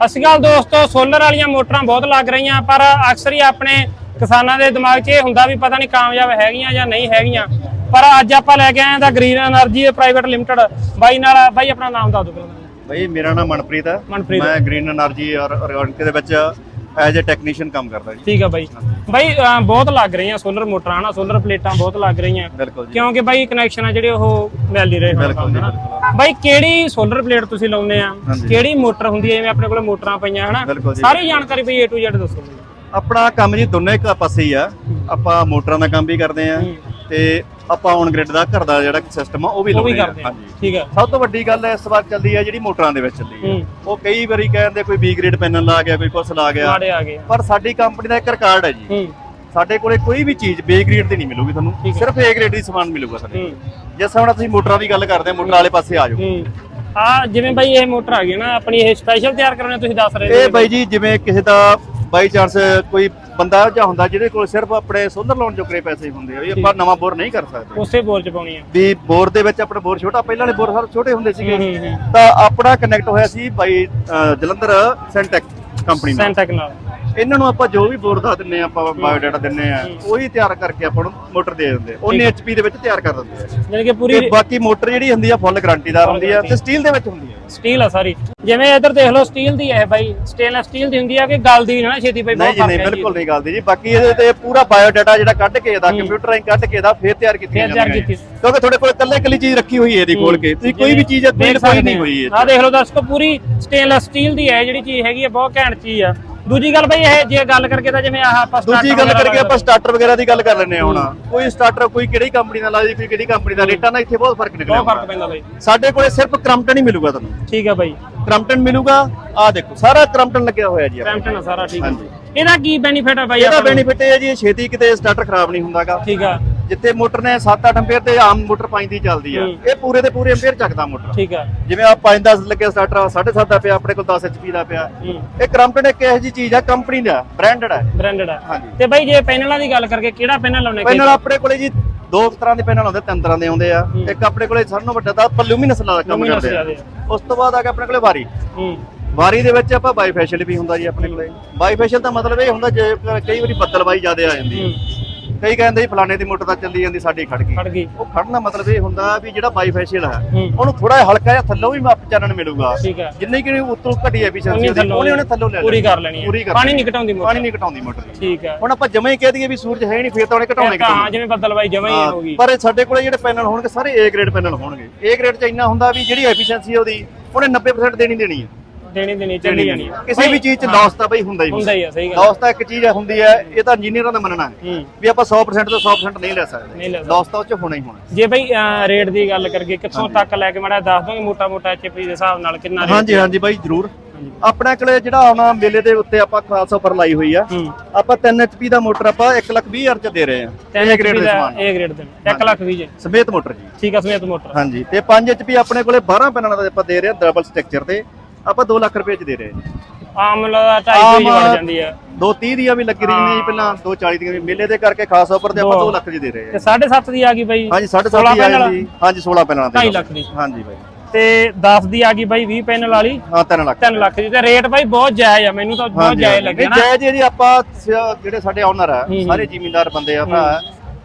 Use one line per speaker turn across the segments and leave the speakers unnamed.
ਅਸਕਾਲ ਦੋਸਤੋ ਸੋਲਰ ਵਾਲੀਆਂ ਮੋਟਰਾਂ ਬਹੁਤ ਲੱਗ ਰਹੀਆਂ ਪਰ ਅਕਸਰ ਹੀ ਆਪਣੇ ਕਿਸਾਨਾਂ ਦੇ ਦਿਮਾਗ 'ਚ ਇਹ ਹੁੰਦਾ ਵੀ ਪਤਾ ਨਹੀਂ ਕਾਮਯਾਬ ਹੈਗੀਆਂ ਜਾਂ ਨਹੀਂ ਹੈਗੀਆਂ। ਪਰ ਅੱਜ ਆਪਾਂ ਲੈ ਕੇ ਆਏ ਦਾ ਗ੍ਰੀਨ એનર્ਜੀ ਪ੍ਰਾਈਵੇਟ ਲਿਮਟਿਡ ਬਾਈ ਨਾਲ ਬਾਈ ਆਪਣਾ ਨਾਮ ਦੱਸ ਦਿਓ
ਬਈ ਮੇਰਾ ਨਾਮ ਮਨਪ੍ਰੀਤ ਹੈ।
ਮਨਪ੍ਰੀਤ।
ਮੈਂ ਗ੍ਰੀਨ એનર્ਜੀ ਔਰ ਆਰਗੈਨਿਕ ਦੇ ਵਿੱਚ ਐਜ਼ ਅ ਟੈਕਨੀਸ਼ੀਅਨ ਕੰਮ ਕਰਦਾ ਜੀ
ਠੀਕ ਆ ਬਾਈ ਬਾਈ ਅਹ ਬਹੁਤ ਲੱਗ ਰਹੀਆਂ ਸੋਲਰ ਮੋਟਰਾਂ ਹਨਾ ਸੋਲਰ ਪਲੇਟਾਂ ਬਹੁਤ ਲੱਗ ਰਹੀਆਂ
ਬਿਲਕੁਲ ਜੀ
ਕਿਉਂਕਿ ਬਾਈ ਕਨੈਕਸ਼ਨ ਆ ਜਿਹੜੇ ਉਹ ਮਿਲ ਨਹੀਂ ਰਹੇ ਹੁਣ
ਬਿਲਕੁਲ ਜੀ,
ਹਨਾ।
ਬਿਲਕੁਲ।
ਬਾਈ ਕਿਹੜੀ ਸੋਲਰ ਪਲੇਟ ਤੁਸੀਂ ਲਾਉਂਦੇ ਆ
ਹਾਂਜੀ।
ਕਿਹੜੀ ਮੋਟਰ ਹੁੰਦੀ ਹੈ ਜਿਵੇਂ ਆਪਣੇ ਕੋਲ ਮੋਟਰਾਂ ਪਈਆਂ ਹਨਾ
ਬਿਲਕੁਲ ਜੀ।
ਸਾਰੀ ਜਾਣਕਾਰੀ ਬਈ A to Z ਦੱਸੋ ਮੈਨੂੰ।
ਆਪਣਾ ਕੰਮ ਜੀ ਦੋਨੇ ਇੱਕ ਪਾਸੇ ਹੀ ਆ ਆਪਾਂ ਮੋਟਰਾਂ ਦਾ ਕੰਮ ਵੀ ਕਰਦੇ ਆ
ਹੂੰ।
ਤੇ ਆਪਾਂ ਔਨ ਗ੍ਰਿਡ ਦਾ ਘਰ ਦਾ ਜਿਹੜਾ ਸਿਸਟਮ ਆ ਉਹ ਵੀ
ਉਹ ਵੀ
ਲਾਉਂਦੇ ਆ।
ਕਰਦੇ ਆ।
ਹਾਂਜੀ।
ਠੀਕ ਆ।
ਸਭ ਤੋਂ ਵੱਡੀ ਗੱਲ ਇਸ ਵਾਰ ਚੱਲਦੀ ਹੈ ਜਿਹੜੀ ਮੋਟਰਾਂ ਦੇ ਵਿੱਚ ਚੱਲੀ ਹੈ
ਹੂੰ।
ਉਹ ਕਈ ਵਾਰੀ ਕਹਿੰਦੇ ਕੋਈ B ਗ੍ਰੇਡ ਪੈਨਲ ਲਾ ਗਿਆ ਕੋਈ ਕੁਛ ਲਾ ਗਿਆ।
ਮਾੜੇ ਆ ਗਏ
ਪਰ ਸਾਡੀ ਕੰਪਨੀ ਦਾ ਇੱਕ ਰਿਕਾਰਡ ਹੈ ਜੀ।
ਹੂੰ।
ਸਾਡੇ ਕੋਲੇ ਕੋਈ ਵੀ ਚੀਜ਼ B ਗ੍ਰੇਡ ਦੀ ਨਹੀਂ ਮਿਲੂਗੀ ਤੁਹਾਨੂੰ।
ਠੀਕ ਹੈ।
ਸਿਰਫ A ਗ੍ਰੇਡ ਦੀ ਸਮਾਨ ਮਿਲੂਗਾ ਸਾਡੇ
ਹੂੰ।
ਜਿਸ ਹੁਣ ਤੁਸੀਂ ਮੋਟਰਾਂ ਦੀ ਗੱਲ ਕਰਦੇ ਆ ਮੋਟਰ ਵਾਲੇ ਪਾਸੇ ਆ ਜਾਓ।
ਹੂੰ। ਆ ਜਿਵੇਂ ਬਾਈ ਇਹ ਮੋਟਰ ਆ ਗਈ ਨਾ ਆਪਣੀ ਇਹ ਸਪੈਸ਼ਲ ਤਿਆਰ ਕਰਾਉਣੇ ਤੁਸੀਂ ਦੱਸ ਰਹੇ
ਇਹ ਬਾਈ ਜੀ ਜਿਵੇਂ ਕਿਸੇ ਦਾ ਬਾਈ ਚਾਂਸ ਕੋਈ ਬੰਦਾ ਜਾਂ ਹੁੰਦਾ ਜਿਹਦੇ ਕੋਲ ਸਿਰਫ ਆਪਣੇ ਸੋਲਰ ਲਾਉਣ ਜੋਗਰੇ ਪੈਸੇ ਹੁੰਦੇ ਆ ਵੀ ਆਪਾਂ ਨਵਾਂ ਬੋਰ ਨਹੀਂ ਕਰ ਸਕਦੇ।
ਉਸੇ ਬੋਰ ਚ ਪਾਉਣੀ ਆ।
ਵੀ ਬੋਰ ਦੇ ਵਿੱਚ ਆਪਣਾ ਬੋਰ ਛੋਟਾ ਪਹਿਲਾਂ ਵਾਲੇ ਬੋਰ ਸਾਰੇ ਛੋਟੇ ਹੁੰਦੇ ਸੀਗੇ। ਤਾਂ ਆਪਣਾ ਕਨੈਕਟ ਹੋਇਆ ਸੀ ਬਾਈ ਜਲੰਧਰ ਸੈਂਟੈਕ ਕੰਪਨੀ ਨਾਲ।
ਸੈਂਟੈਕ ਨਾਲ।
ਇਹਨਾਂ ਨੂੰ ਆਪਾਂ ਜੋ ਵੀ ਬੋਰ ਦਾ ਦਿੰਨੇ ਆ ਆਪਾਂ ਬਾਇਓਡਾਟਾ ਦਿੰਨੇ ਆ ਉਹੀ ਤਿਆਰ ਕਰਕੇ ਆਪਾਂ ਨੂੰ ਮੋਟਰ ਦੇ ਦਿੰਦੇ ਆ ਉਹਨੇ ਐਚਪੀ ਦੇ ਵਿੱਚ ਤਿਆਰ ਕਰ ਦਿੰਦੇ ਆ
ਜਾਣੀ ਕਿ ਪੂਰੀ
ਤੇ ਬਾਕੀ ਮੋਟਰ ਜਿਹੜੀ ਹੁੰਦੀ ਆ ਫੁੱਲ ਗਾਰੰਟੀਦਾਰ ਹੁੰਦੀ ਆ ਤੇ ਸਟੀਲ ਦੇ ਵਿੱਚ ਹੁੰਦੀ ਆ।
ਸਟੀਲ ਆ ਸਾਰੀ। ਜਿਵੇਂ ਇੱਧਰ ਦੇਖ ਲਓ ਸਟੀਲ ਦੀ ਹੈ ਬਾਈ ਸਟੇਨਲੈਸ ਸਟੀਲ ਦੀ ਹੁੰਦੀ ਆ ਕਿ ਗਲਦੀ ਨਾ ਛੇਤੀ
ਨਹੀਂ
ਬਹੁਤ ਫ਼ਰਕ
ਨਹੀਂ
ਹੈ।
ਬਿਲਕੁਲ ਨਹੀਂ ਗੱਲ ਦੀ ਜੀ। ਬਾਕੀ ਇਹਦੇ ਤੇ ਪੂਰਾ ਬਾਇਓਡਾਟਾ ਜਿਹੜਾ ਕੱਢ ਕੇ ਇਹਦਾ ਕੰਪਿਊਟਰ ਰਾਹੀਂ ਕੱਢ ਕੇ ਇਹਦਾ ਫੇਰ ਤਿਆਰ ਕੀਤੀ
ਤਿਆਰ ਕੀਤੀ।
ਕਿਉਂਕਿ ਤੁਹਾਡੇ ਕੋਲ ਇਕੱਲੇ ਇਕੱਲੀ ਚੀਜ਼ ਰੱਖੀ ਹੋਈ ਹੈ ਇਹਦੀ ਖੋਲ ਕੇ ਤੁਸੀਂ ਕੋਈ ਵੀ ਚੀਜ਼
ਦੇਖ ਸਕਦੇ
ਨਹੀਂ ਹੋਈ ਇਹ
ਆ ਦੇਖ ਲਓ ਦਰਸ਼ਕੋ ਪੂਰੀ ਸਟੇਨਲੈਸ ਸਟੀਲ ਦੀ ਹੈ ਜਿਹੜੀ ਚੀਜ਼ ਹੈਗੀ ਹੈ ਬਹੁਤ ਘੈਂਟ ਚੀਜ਼ ਆ। ਦੂਜੀ ਗੱਲ ਬਈ ਇਹ ਜੇ ਗੱਲ ਕਰਕੇ ਤਾਂ ਜਿਵੇਂ ਆਹ ਆਪਾਂ
ਦੂਜੀ ਗੱਲ ਕਰਕੇ ਆਪਾਂ ਸਟਾਰਟਰ ਵਗੈਰਾ ਦੀ ਗੱਲ ਕਰ ਲੈਂਦੇ ਆ ਹੁਣ। ਕੋਈ ਸਟਾਰਟਰ ਕੋਈ ਕਿਹੜੀ ਕੰਪਨੀ ਦਾ ਲਾ ਜੀ ਕੋਈ ਕਿਹੜੀ ਕੰਪਨੀ ਦਾ ਰੇਟਾਂ ਦਾ ਇੱਥੇ ਬਹੁਤ ਫ਼ਰਕ ਨਿਕਲਿਆ
ਬਹੁਤ ਫ਼ਰਕ ਪੈਂਦਾ ਬਈ।
ਸਾਡੇ ਕੋਲੇ ਸਿਰਫ ਕ੍ਰਮਟਨ ਹੀ ਮਿਲੂਗਾ ਤੁਹਾਨੂੰ।
ਠੀਕ ਆ ਬਾਈ।
ਕ੍ਰਮਟਨ ਮਿਲੂਗਾ ਆਹ ਦੇਖੋ ਸਾਰਾ ਕ੍ਰਮਟਨ ਲੱਗਿਆ ਹੋਇਆ ਜੀ
ਆ ਸਾਰਾ ਠੀਕ
ਹਾਂਜੀ।
ਇਹਦਾ ਕੀ ਬੈਨੀਫਿਟ ਆ ਬਾਈ
ਇਹਦਾ? ਬੈਨੀਫਿਟ ਇਹ ਹੈ ਜੀ ਛੇਤੀ ਕਿਤੇ ਸਟਾਰਟਰ ਖਰਾਬ ਨਹੀਂ ਹੁੰਦਾਗਾ।
ਠੀਕ ਆ।
ਜਿੱਥੇ ਮੋਟਰ ਨੇ 7-8 ਐਂਪੀਅਰ ਤੇ ਆਮ ਮੋਟਰ 5 ਦੀ ਚੱਲਦੀ ਆ। ਇਹ ਪੂਰੇ ਦੇ ਪੂਰੇ ਐਂਪੀਅਰ ਚੱਕਦਾ ਮੋਟਰ।
ਠੀਕ ਆ।
ਜਿਵੇਂ ਆ 5-10 ਲੱਗਿਆ ਸਟਾਰਟਰ 7.5 ਦਾ ਪਿਆ ਆਪਣੇ ਕੋਲ 10 ਐਚਪੀ ਦਾ ਪਿਆ। ਇਹ ਕ੍ਰਮਟਨ ਇੱਕ ਇਹੋ ਜਿਹੀ ਚੀਜ਼ ਆ? ਕੰਪਨੀ ਦਾ ਬ੍ਰਾਂਡਡ ਹੈ
ਬ੍ਰਾਂਡਡ ਆ। ਤੇ ਬਾਈ ਜੇ ਪੈਨਲਾਂ ਦੀ ਗੱਲ ਕਰਕੇ ਕਿਹੜਾ ਪੈਨਲ ਲਾਉਣੇ
ਪੈਨਲ ਆਪਣੇ ਕੋਲੇ ਜੀ ਦੋ ਤਰ੍ਹਾਂ ਦੇ ਪੈਨਲ ਆਉਂਦੇ ਤਿੰਨ ਤਰ੍ਹਾਂ ਦੇ ਆਉਂਦੇ ਆ। ਇੱਕ ਆਪਣੇ ਕੋਲੇ ਸਾਰਿਆਂ ਨਾਲੋਂ ਵੱਡਾ ਤਾਂ ਆਪਾਂ ਲੂਮੀਨਸ ਦਾ ਕੰਮ ਕਰਦੇ ਆ। ਉਸ ਤੋਂ ਬਾਅਦ ਆ ਗਿਆ ਆਪਣੇ ਕੋਲੇ ਵਾਰੀ। ਵਾਰੀ ਦੇ ਵਿੱਚ ਆਪਾਂ ਬਾਈਫੈਸ਼ੀਅਲ ਵੀ ਹੁੰਦਾ ਜੀ ਆਪਣੇ ਕੋਲੇ। ਬਾਈਫੈਸ਼ੀਅਲ ਦਾ ਮਤਲਬ ਇਹ ਹੁੰਦਾ ਜੇ ਕਈ ਵਾਰੀ ਬੱਦਲਬਾਈ ਜ਼ਿਆਦਾ ਆ ਜਾਂਦੀ ਹੂੰ। ਕਈ ਕਹਿੰਦੇ ਜੀ ਫਲਾਣੇ ਦੀ ਮੋਟਰ ਤਾਂ ਚੱਲੀ ਜਾਂਦੀ ਸਾਡੀ ਖੜ ਗਈ।
ਖੜ ਗਈ।
ਉਹ ਖੜਨ ਦਾ ਮਤਲਬ ਇਹ ਹੁੰਦਾ ਵੀ ਜਿਹੜਾ ਬਾਈਫੈਸ਼ੀਅਲ ਹੈ
ਹੂੰ।
ਉਹਨੂੰ ਥੋੜਾ ਜਿਹਾ ਹਲਕਾ ਜਿਹਾ ਥੱਲੋਂ ਵੀ ਮਾਪ ਚਾਨਣ ਮਿਲੂਗਾ। ਜਿੰਨੀ ਕਿ ਉੱਤੋਂ ਘਟੀ ਐਫੀਸ਼ੀਐਂਸੀ
ਉਹਨੇ
ਉਹਦੀ ਉਹਨੇ ਉਹਨੇ ਥੱਲੋਂ ਲੈ
ਪੂਰੀ
ਲੈਣੀ।
ਕਰ ਲੈਣੀ
ਪੂਰੀ
ਹੈ ਪਾਣੀ। ਨਹੀਂ ਘਟਾਉਂਦੀ ਮੋਟਰ।
ਪਾਣੀ ਨਹੀਂ ਘਟਾਉਂਦੀ ਮੋਟਰ
ਠੀਕ ਆ
ਹੁਣ ਆਪਾਂ ਜਮਾਂ ਹੀ ਕਹਿ ਦਈਏ ਵੀ ਸੂਰਜ ਹੈ ਹੀ ਨਹੀਂ ਫੇਰ ਤਾਂ ਉਹਨੇ ਘਟਾਉਣੇ
ਹਾਂ ਜਿਵੇਂ ਬੱਦਲਬਾਈ ਜਮਾ ਹੀ ਹੋ ਗਈ
ਪਰ ਸਾਡੇ ਕੋਲੇ ਜਿਹੜੇ ਪੈਨਲ ਹੋਣਗੇ ਸਾਰੇ A ਗ੍ਰੇਡ ਪੈਨਲ ਹੋਣਗੇ। A ਗ੍ਰੇਡ ਚ ਇੰਨਾ ਹੁੰਦਾ ਵੀ ਜਿਹੜੀ ਐਫੀਸ਼ੀਐਂਸੀ ਉਹਦੀ ਉਹਨੇ 90% ਦੇਣੀ ਦੇਣੀ ਹੈ।
ਦੇਣੀ ਦੇਣੀ ਚੱਲੀ ਜਾਣੀ ਆ।
ਕਿਸੇ ਵੀ ਚੀਜ਼ ਚ ਤਾਂ ਬਈ ਹੁੰਦਾ ਹੀ
ਹੁੰਦਾ ਹੀ ਆ ਸਹੀ ਗੱਲ
ਤਾਂ ਇੱਕ ਚੀਜ਼ ਹੁੰਦੀ ਹੈ ਇਹ ਤਾਂ ਇੰਜੀਨੀਅਰਾਂ ਦਾ ਮੰਨਣਾ ਹੈ
ਹੂੰ।
ਵੀ ਆਪਾਂ 100% ਤੋਂ 100% ਨਹੀਂ ਲੈ ਸਕਦੇ।
ਨਹੀਂ ਲੈ ਸਕਦੇ।
ਲਾਸ ਤਾਂ ਉਹ ਚ ਹੋਣਾ ਹੀ ਹੋਣਾ।
ਜੇ ਬਈ ਰੇਟ ਦੀ ਗੱਲ ਕਰੀਏ ਕਿੱਥੋਂ ਤੱਕ ਲੈ ਕੇ ਮਾੜਾ ਦੱਸ ਦੋਗੇ ਮੋਟਾ ਮੋਟਾ ਐਚਪੀ ਦੇ ਹਿਸਾਬ ਨਾਲ ਕਿੰਨਾ ਰੇਟ
ਹਾਂਜੀ ਹਾਂਜੀ ਬਾਈ ਜਰੂਰ। ਆਪਣੇ ਕੋਲੇ ਜਿਹੜਾ ਹੁਣ ਮੇਲੇ ਦੇ ਉੱਤੇ ਆਪਾਂ ਖਾਸ ਆਫਰ ਲਾਈ ਹੋਈ ਆ
ਹੂੰ।
ਆਪਾਂ 3 HP ਦਾ ਮੋਟਰ ਆਪਾਂ 1 ਲੱਖ 20 ਹਜ਼ਾਰ ਚ ਦੇ ਰਹੇ ਆ।
ਤਿੰਨ
ਗ੍ਰੇਡ ਦੇ ਸਮਾਨ।
A ਗ੍ਰੇਡ ਦੇ 1 ਲੱਖ 20 ਜੇ।
ਸਮੇਤ ਮੋਟਰ ਜੀ।
ਠੀਕ ਆ ਸਮੇਤ ਮੋਟਰ।
ਹਾਂਜੀ ਤੇ 5 HP ਆਪਣੇ ਕੋਲੇ 12 ਪੈਨਲਾਂ ਦਾ ਆਪਾਂ ਦੇ ਰਹੇ ਆ ਡਬਲ ਸਟਰਕਚਰ ਤੇ ਆਪਾਂ 2 ਲੱਖ ਰੁਪਏ ਚ ਦੇ ਰਹੇ ਹਾਂ।
ਆਮ ਲਾ 2.5
ਆਮ
ਦੀ ਬਣ ਜਾਂਦੀ ਆ।
230 ਦੀਆਂ ਵੀ ਲੱਗੀ ਰਹੀਆਂ ਨੇ ਜੀ ਪਹਿਲਾਂ 240 ਦੀਆਂ ਵੀ। ਮੇਲੇ ਦੇ ਕਰਕੇ ਖਾਸ ਆਫਰ ਤੇ ਆਪਾਂ 2 ਲੱਖ ਜੀ ਦੇ ਰਹੇ
ਤੇ 7.5 ਦੀ ਆ ਗਈ ਬਈ।
ਹਾਂ ਹਾਂਜੀ 7.5
16
ਦੀ ਆ? ਜਾਂਦੀ ਹਾਂਜੀ 16 ਪੈਨਲਾਂ ਦੇ
2.5 ਲੱਖ ਦੀ।
ਹਾਂਜੀ ਬਾਈ।
ਤੇ 10 ਦੀ ਆ ਗਈ ਬਾਈ 20 ਪੈਨਲ ਵਾਲੀ।
ਹਾਂ 3 ਲੱਖ।
3 ਲੱਖ ਦੀ। ਤੇ ਰੇਟ ਬਾਈ ਬਹੁਤ ਜਾਇਜ਼ ਆ। ਮੈਨੂੰ ਤਾਂ ਬਹੁਤ ਜਾਇਜ਼ ਲੱਗਿਆ ਨਾ।
ਜੈ ਜੀ ਆਪਾਂ ਸ- ਜਿਹੜੇ ਸਾਡੇ ਓਨਰ ਆ
ਹੂੰ।
ਸਾਰੇ ਜ਼ਿਮੀਂਦਾਰ ਬੰਦੇ ਆ ਭਰਾ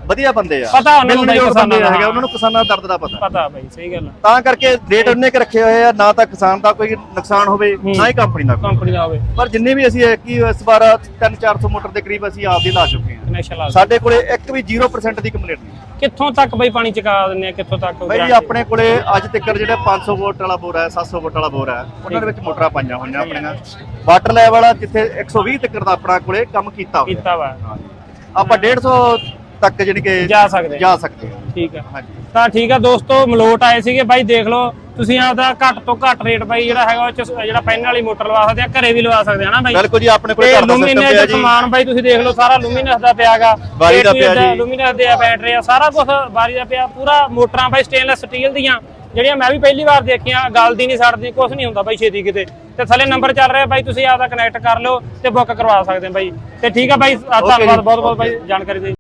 ਵਧੀਆ ਬੰਦੇ ਆ।
ਪਤਾ ਉਹਨਾਂ ਨੂੰ
ਮਿਲਣ
ਬਾਈ
ਜੋਗ ਬੰਦੇ
ਕਿਸਾਨਾਂ ਦਾ।
ਹੈਗੇ ਉਹਨਾਂ ਨੂੰ ਕਿਸਾਨਾਂ ਦਾ ਦਰਦ ਦਾ ਪਤਾ।
ਪਤਾ ਬਾਈ ਸਹੀ ਗੱਲ ਆ।
ਤਾਂ ਕਰਕੇ ਰੇਟ ਉਹਨੇ ਕਿ ਰੱਖੇ ਹੋਏ ਆ ਨਾ ਤਾਂ ਕਿਸਾਨ ਦਾ ਕੋਈ ਨੁਕਸਾਨ ਹੋਵੇ ਨਾ ਹੀ ਕੰਪਨੀ ਦਾ।
ਕੰਪਨੀ ਦਾ ਹੋਵੇ।
ਪਰ ਜਿੰਨੇ ਵੀ ਅਸੀਂ ਕੀ ਇਸ ਵਾਰ 3-400 ਮੋਟਰ ਦੇ ਕਰੀਬ ਅਸੀਂ ਆਪ ਹੀ ਲਾ ਚੁੱਕੇ ਹਾਂ
ਕਨੈਕਸ਼ਨ ਲਾ
ਸਾਡੇ ਕੋਲੇ ਇੱਕ ਵੀ 0% ਦੀ ਕੰਪਲੇਂਟ ਨਹੀਂ।
ਕਿੱਥੋਂ ਤੱਕ ਬਾਈ ਪਾਣੀ ਚਕਾ ਦਿੰਦੇ ਆ ਕਿੱਥੋਂ ਤੱਕ
ਬਾਈ ਆਪਣੇ ਕੋਲੇ ਅੱਜ ਤੱਕ ਜਿਹੜਾ 500 ਵੋਲਟ ਵਾਲਾ ਬੋਰ ਹੈ 700 ਵੋਲਟ ਵਾਲਾ ਬੋਰ ਹੈ ਉਹਨਾਂ ਦੇ ਵਿੱਚ ਮੋਟਰਾਂ ਪਾਈਆਂ ਹੋਈਆਂ ਆਪਣੀਆਂ। ਵਾਟਰ ਲੈਵਲ ਵਾਲਾ ਜਿੱਥੇ 120 ਤੱਕ ਦਾ ਆਪਣਾ ਕੋਲੇ ਕੰਮ ਕੀਤਾ ਹੋਇਆ।
ਕੀਤਾ ਵਾ।
ਆਪਾਂ 150 ਤੱਕ ਜਾਣੀ ਕਿ
ਜਾ ਸਕਦੇ ਆ।
ਜਾ ਸਕਦੇ
ਠੀਕ ਆ।
ਹਾਂਜੀ।
ਤਾਂ ਠੀਕ ਆ ਦੋਸਤੋ ਮਲੋਟ ਆਏ ਸੀਗੇ। ਬਾਈ ਦੇਖ ਲਓ ਤੁਸੀਂ ਆਪਦਾ ਘੱਟ ਤੋਂ ਘੱਟ ਰੇਟ ਬਾਈ ਜਿਹੜਾ ਹੈਗਾ ਉਹ 'ਚ ਜਿਹੜਾ ਪੈਨ ਵਾਲੀ ਮੋਟਰ ਲਵਾ ਸਕਦੇ ਆ ਘਰੇ ਵੀ ਲਵਾ ਸਕਦੇ ਆ ਨਾ ਬਾਈ?
ਬਿਲਕੁਲ ਜੀ ਆਪਣੇ ਕੋਲੇ
ਤੇ
ਘਰ ਦਾ ਸਿਸਟਮ
ਲੂਮੀਨਸ
ਪਿਆ
ਦਾ
ਜੀ।
ਸਮਾਨ ਬਾਈ ਤੁਸੀਂ ਦੇਖ ਲਓ ਸਾਰਾ ਲੂਮੀਨਸ ਦਾ ਪਿਆਗਾ
ਬਾਰੀ ਦਾ ਪਿਆ ਜੀ।
ਲੂਮੀਨਸ ਦੇ ਆ ਬੈਟਰੀ ਆ ਸਾਰਾ ਕੁਝ ਬਾਰੀ ਦਾ ਪਿਆ ਪੂਰਾ ਮੋਟਰਾਂ ਬਾਈ ਸਟੇਨਲੈਸ ਸਟੀਲ ਦੀਆਂ। ਜਿਹੜੀਆਂ ਮੈਂ ਵੀ ਪਹਿਲੀ ਵਾਰ ਦੇਖੀਆਂ ਗਲਦੀ ਨਹੀਂ ਸੜਦੀ ਕੁਝ ਨਹੀਂ ਹੁੰਦਾ ਬਾਈ ਛੇਤੀ ਕਿਤੇ। ਤੇ ਥੱਲੇ ਨੰਬਰ ਚੱਲ ਰਿਹਾ ਬਾਈ ਤੁਸੀਂ ਆਪਦਾ ਕਨੈਕਟ ਕਰ ਲਿਓ ਤੇ ਬੁੱਕ ਕਰਵਾ ਸਕਦੇ ਆ ਬਾਈ। ਤੇ ਠੀਕ ਆ ਬਾਈ ਧੰਨਵਾਦ ਬਹੁਤ ਬਹੁਤ ਬਾਈ ਜਾਣਕਾਰੀ ਦੇ